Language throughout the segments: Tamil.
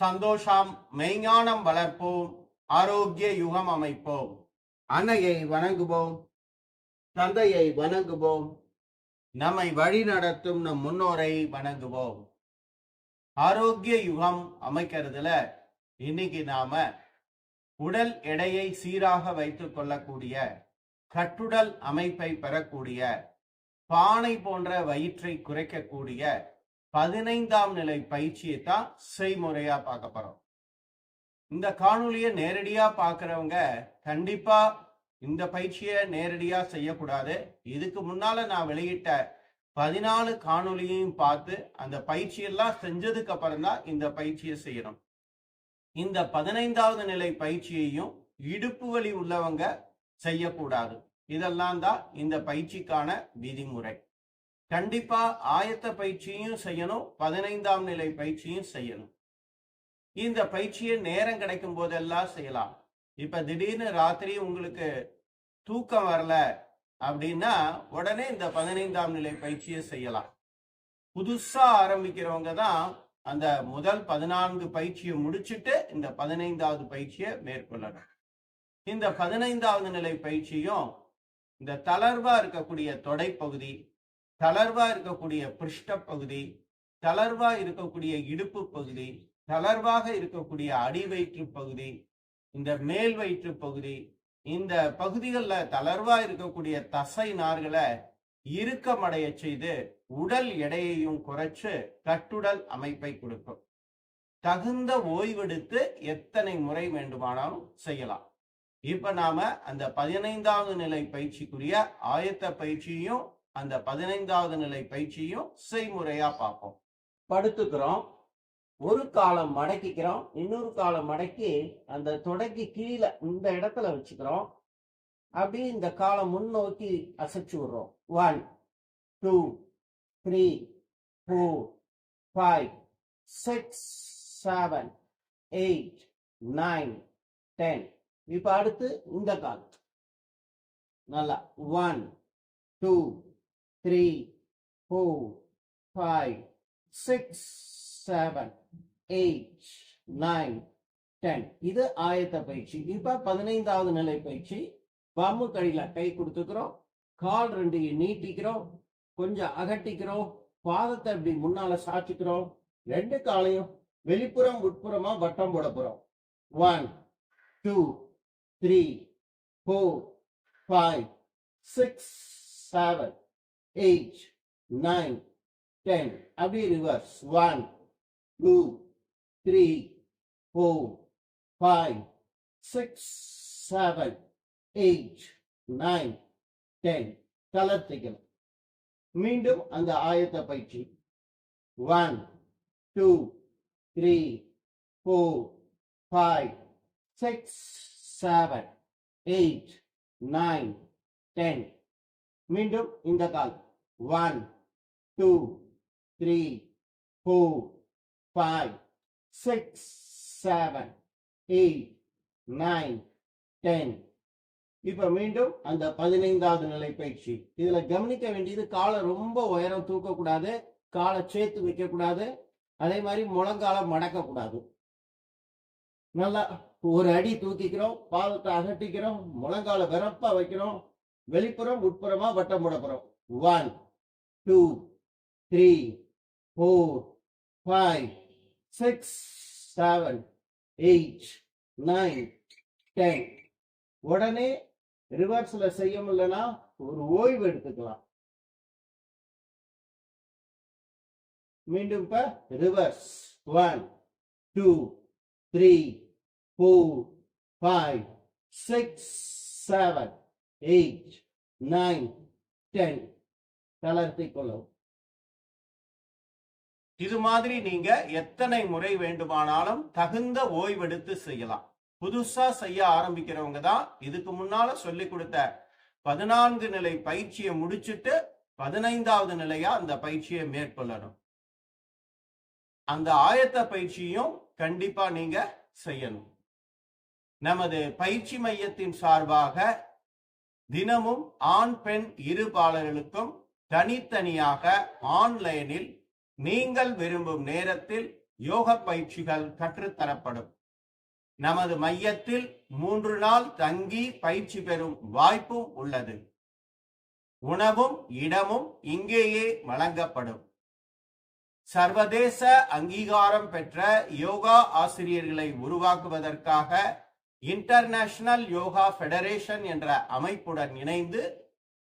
சந்தோஷம் மெய்ஞானம் வளர்ப்போம் ஆரோக்கிய யுகம் அமைப்போம். அன்னையை வணங்குவோம் தந்தையை வணங்குவோம் நம்மை வழி நடத்தும் நம் முன்னோரை வணங்குவோம். ஆரோக்கிய யுகம் அமைக்கிறதுல இன்னைக்கு நாம உடல் எடையை சீராக வைத்துக் கொள்ளக்கூடிய கட்டுடல் அமைப்பை பெறக்கூடிய பானை போன்ற வயிற்றை குறைக்கக்கூடிய பதினைந்தாம் நிலை பயிற்சியை தான் செய்முறையா பார்க்க போறோம். இந்த காணொலியை நேரடியா பார்க்கறவங்க கண்டிப்பா இந்த பயிற்சியை நேரடியா செய்யக்கூடாது. இதுக்கு முன்னால நான் வெளியிட்ட பதினாலு காணொலியையும் பார்த்து அந்த பயிற்சியெல்லாம் செஞ்சதுக்கு அப்புறம் தான் இந்த பயிற்சியை செய்யணும். இந்த பதினைந்தாவது நிலை பயிற்சியையும் இடுப்பு வலி உள்ளவங்க செய்யக்கூடாது. இதெல்லாம் தான் இந்த பயிற்சிக்கான விதிமுறை. கண்டிப்பா ஆயத்த பயிற்சியும் செய்யணும் பதினைந்தாம் நிலை பயிற்சியும் செய்யணும். இந்த பயிற்சியை நேரம் கிடைக்கும் போதெல்லாம் செய்யலாம். இப்ப திடீர்னு ராத்திரி உங்களுக்கு தூக்கம் வரல அப்படின்னா உடனே இந்த பதினைந்தாம் நிலை பயிற்சியை செய்யலாம். புதுசா ஆரம்பிக்கிறவங்க தான் அந்த முதல் பதினான்கு பயிற்சியை முடிச்சுட்டு இந்த பதினைந்தாவது பயிற்சியை மேற்கொள்ளணும் இந்த பதினைந்தாவது நிலை பயிற்சியும் இந்த தளர்வா இருக்கக்கூடிய தொடைப்பகுதி தளர்வா இருக்கக்கூடிய பிருஷ்ட பகுதி தளர்வா இருக்கக்கூடிய இடுப்பு பகுதி தளர்வாக இருக்கக்கூடிய அடி வயிற்று பகுதி இந்த மேல் வயிற்று பகுதி இந்த பகுதிகளில் தளர்வா இருக்கக்கூடிய தசை நார்களை இறுக்கமடைய செய்து உடல் எடையையும் குறைச்சு கட்டுடல் அமைப்பை கொடுக்கும். தகுந்த ஓய்வெடுத்து எத்தனை முறை வேண்டுமானாலும் செய்யலாம். இப்ப நாம அந்த பதினைந்தாவது நிலை பயிற்சிக்குரிய ஆயத்த பயிற்சியும் அந்த பதினைந்தாவது நிலை பயிற்சியும் செய்முறையா பார்ப்போம். படுத்துக்கிறோம். ஒரு காலம் மடக்கிக்கிறோம். இன்னொரு காலம் மடக்கி அந்த தொடக்கி கீழே இந்த இடத்துல வச்சுக்கிறோம். அப்படி இந்த காலம் முன்னோக்கி அசைச்சு விடுறோம். One two three four five six seven eight nine ten இப்போ அடுத்து இந்த காலம். நல்லா. One two three four five six seven eight nine ten இது ஆயத்த பயிற்சி. இப்ப பதினைந்தாவது நிலை பயிற்சி. பம்மு கடியில கை கொடுத்துக்கிறோம். கால் ரெண்டையும் நீட்டிக்கிறோம். கொஞ்சம் அகட்டிக்கிறோம். பாதத்தை இப்படி முன்னால சாச்சிக்கிறோம் ரெண்டு காலையும் வெளிப்புறம் உட்புறமா வட்டம் போட போறோம். One two three four five six seven eight nine ten அப்படி reverse one two three four five six seven eight nine ten தளர்த்திக்கணும். மீண்டும் அந்த ஆயத்த பயிற்சி. One two three four five six seven eight nine ten மீண்டும் இந்த கால். One two three four five six seven eight nine ten இப்ப மீண்டும் அந்த பதினைந்தாவது நிலை பயிற்சி. இதுல கவனிக்க வேண்டியது காலை ரொம்ப உயரம் தூக்க கூடாது காலை சேர்த்து வைக்க கூடாது அதே மாதிரி முழங்கால மடக்க கூடாது நல்லா ஒரு அடி தூக்கிக்கிறோம் பாதத்தை அகட்டிக்கிறோம் முழங்கால வெறப்பா வைக்கிறோம் வெளிப்புறம் உட்புறமா வட்டம் போட one two three four five six seven eight nine ten உடனே ரிவர்ஸ்ல செய்ய முடியலன்னா ஒரு ஓய்வு எடுத்துக்கலாம். மீண்டும் இப்ப reverse one two three four five six seven eight nine ten தளர்த்தி கொள்ளவும். இது மாதிரி நீங்க எத்தனை முறை வேண்டுமானாலும் தகுந்த ஓய்வெடுத்து செய்யலாம். புதுசா செய்ய ஆரம்பிக்கிறவங்க தான் இதுக்கு முன்னால சொல்லி கொடுத்த பதினான்கு நிலை பயிற்சியை முடிச்சுட்டு பதினைந்தாவது நிலையா அந்த பயிற்சியை மேற்கொள்ளணும். அந்த ஆயத்த பயிற்சியும் கண்டிப்பா நீங்க செய்யணும். நமது பயிற்சி மையத்தின் சார்பாக தினமும் ஆண் பெண் இருபாலர்களுக்கும் தனித்தனியாக ஆன்லைனில் நீங்கள் விரும்பும் நேரத்தில் யோக பயிற்சிகள் கற்றுத்தரப்படும். நமது மையத்தில் மூன்று நாள் தங்கி பயிற்சி பெறும் வாய்ப்பும் உள்ளது. உணவும் இடமும் இங்கேயே வழங்கப்படும். சர்வதேச அங்கீகாரம் பெற்ற யோகா ஆசிரியர்களை உருவாக்குவதற்காக இன்டர்நேஷனல் யோகா ஃபெடரேஷன் என்ற அமைப்புடன் இணைந்து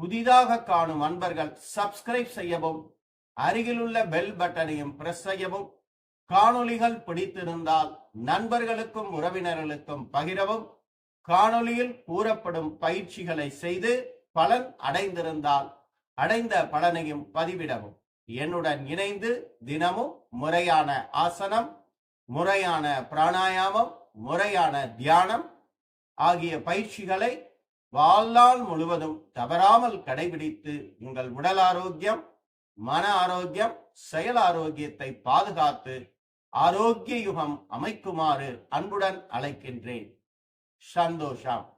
புதிதாக காணும் அன்பர்கள் சப்ஸ்கிரைப் செய்யவும் அருகிலுள்ள பெல் பட்டனையும் பிரஸ் செய்யவும் காணொளிகள் பிடித்திருந்தால் நண்பர்களுக்கும் உறவினர்களுக்கும் பகிரவும் காணொளியில் கூறப்படும் பயிற்சிகளை செய்து பலன் அடைந்திருந்தால் அடைந்த பலனையும் பதிவிடவும். என்னுடன் இணைந்து தினமும் முறையான ஆசனம் முறையான பிராணாயாமம் முறையான தியானம் ஆகிய பயிற்சிகளை வாழ்நாள் முழுவதும் தவறாமல் கடைபிடித்து உங்கள் உடல் ஆரோக்கியம் மன ஆரோக்கியம் செயல் ஆரோக்கியத்தை பாதுகாத்து ஆரோக்கிய யுகம் அமைக்குமாறு அன்புடன் அழைக்கின்றேன். சந்தோஷம்.